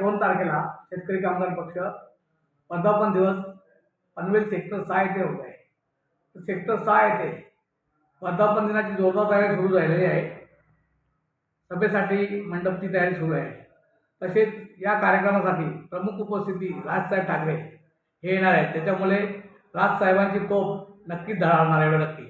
दोन तारखेला शेतकरी कामगार पक्ष वर्धापन दिवस पनवेल सेक्टर सहा येथे होत आहे. तर सेक्टर सहा येथे वर्धापन दिनाची जोरदार तयारी सुरू झालेली आहे. सभेसाठी मंडपची तयारी सुरू आहे. तसेच या कार्यक्रमासाठी प्रमुख उपस्थिती राजसाहेब ठाकरे हे येणार आहेत. त्याच्यामुळे राजसाहेबांची तोप नक्कीच धडावणार एवढं नक्की.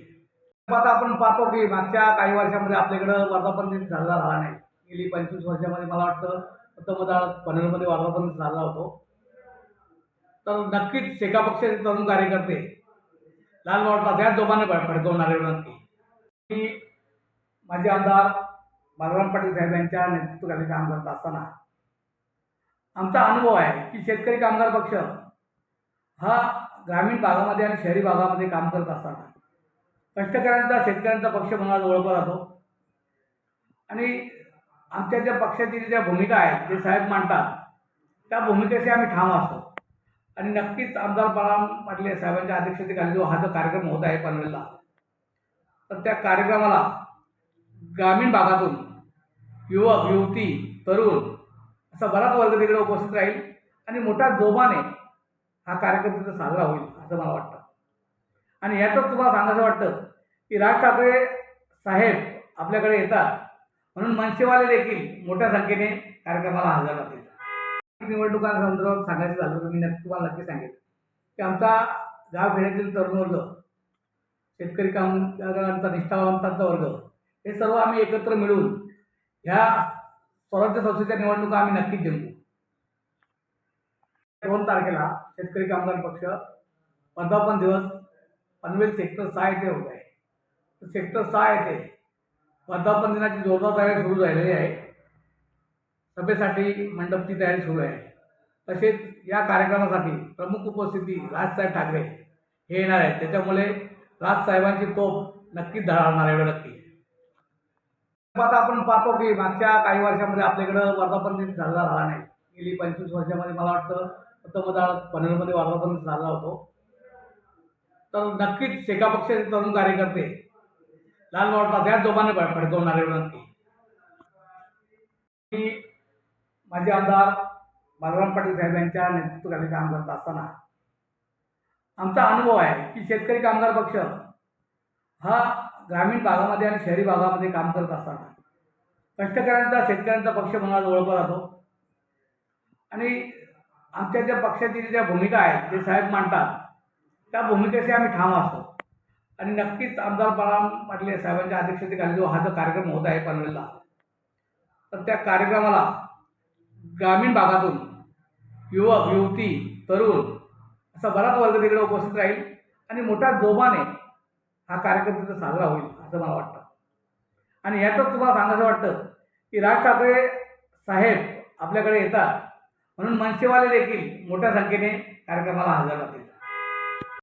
आता आपण पाहतो की मागच्या काही वर्षामध्ये आपल्याकडं वर्धापन दिन झाला झाला नाही. गेली पंचवीस वर्षामध्ये मला वाटतं. पंतप्रधान पनवेलमध्ये वर्धापन दिन झाला होतो. तर नक्कीच शेका पक्षाचे तरुण कार्यकर्ते लाल बावटा या जोमाने भड- भडकवणार नक्की. मी माझे आमदार बालराम पाटील साहेब यांच्या नेतृत्वाखाली काम करत असताना आमचा अनुभव आहे की शेतकरी कामगार पक्ष हा ग्रामीण भागामध्ये आणि शहरी भागामध्ये काम करत असताना कष्टकऱ्यांचा शेतकऱ्यांचा पक्ष म्हणून ओळखला जातो. आणि आमच्या ज्या पक्षाची ज्या भूमिका आहेत जे साहेब मांडतात त्या भूमिकेशी आम्ही ठाम असतो. आणि नक्कीच आमदार बाळाम पाटील साहेबांच्या अध्यक्षतेखाली जो हा जो कार्यक्रम होत आहे पनवेलला तर त्या कार्यक्रमाला ग्रामीण भागातून युवक युवती तरुण असा बराच वर्ग तिकडे उपस्थित राहील आणि मोठ्या जोमाने हा कार्यक्रम तिथं साजरा होईल असं मला वाटतं. आणि यातच तुम्हाला सांगायचं वाटतं की राज ठाकरे साहेब आपल्याकडे येतात म्हणून मनसेवाले देखील मोठ्या संख्येने कार्यक्रमाला हजर राहतील निवडणुकांसंदर्भात सांगायचं झालं तर मी नक्की तुम्हाला नक्की सांगेन. की आमचा गाव खेड्यातील तरुण वर्ग शेतकरी कामगारांचा निष्ठावंतांचा वर्ग हे सर्व आम्ही एकत्र मिळून ह्या स्वराज्य संस्थेच्या निवडणुका आम्ही नक्कीच जिंकू. दोन तारखेला शेतकरी कामगार पक्ष वर्धापन दिवस पनवेल सेक्टर सहा येथे होत आहे. सेक्टर सहा येथे वर्धापन दिनाची जोरदार तयारी सुरू झालेली आहे. सभेसाठी मंडपची तयारी सुरू आहे. तसेच या कार्यक्रमासाठी प्रमुख उपस्थिती राजसाहेब ठाकरे हे येणार आहेत. त्याच्यामुळे राजसाहेबांची तोप नक्कीच धडाळणार एवढं नक्की. आता आपण पाहतो की मागच्या काही वर्षामध्ये आपल्याकडं वर्धापन दिन झाला झाला नाही. गेली पंचवीस वर्षामध्ये मला वाटतं पंतप्रधान पनवेलमध्ये वर्धापन झाला होतो. तर नक्कीच शेका पक्षाचे तरुण कार्यकर्ते लाल बावटा दोघांनी जोमाने विनंती मी माझे आमदार बालराम पाटील साहेब यांच्या नेतृत्वाखाली काम करत असताना आमचा अनुभव आहे की शेतकरी कामगार पक्ष हा ग्रामीण भागामध्ये आणि शहरी भागामध्ये काम करत असताना कष्टकऱ्यांचा शेतकऱ्यांचा पक्ष म्हणून ओळखला जातो. आणि आमच्या ज्या पक्षाची ज्या भूमिका आहेत जे साहेब मांडतात त्या भूमिकेशी आम्ही ठाम असतो. आणि नक्कीच आमदार बाळाम पाटले साहेबांच्या अध्यक्षतेखाली जो हा जो कार्यक्रम होत आहे पनवेलला तर त्या कार्यक्रमाला ग्रामीण भागातून युवक युवती तरुण असा बराच वर्ग तिकडे उपस्थित राहील आणि मोठ्या जोमाने हा कार्यक्रम तिथं साजरा होईल असं मला वाटतं. आणि यातच तुम्हाला सांगायचं वाटतं की राज ठाकरे साहेब आपल्याकडे येतात म्हणून मनसेवाले देखील मोठ्या संख्येने कार्यक्रमाला हजर राहतील.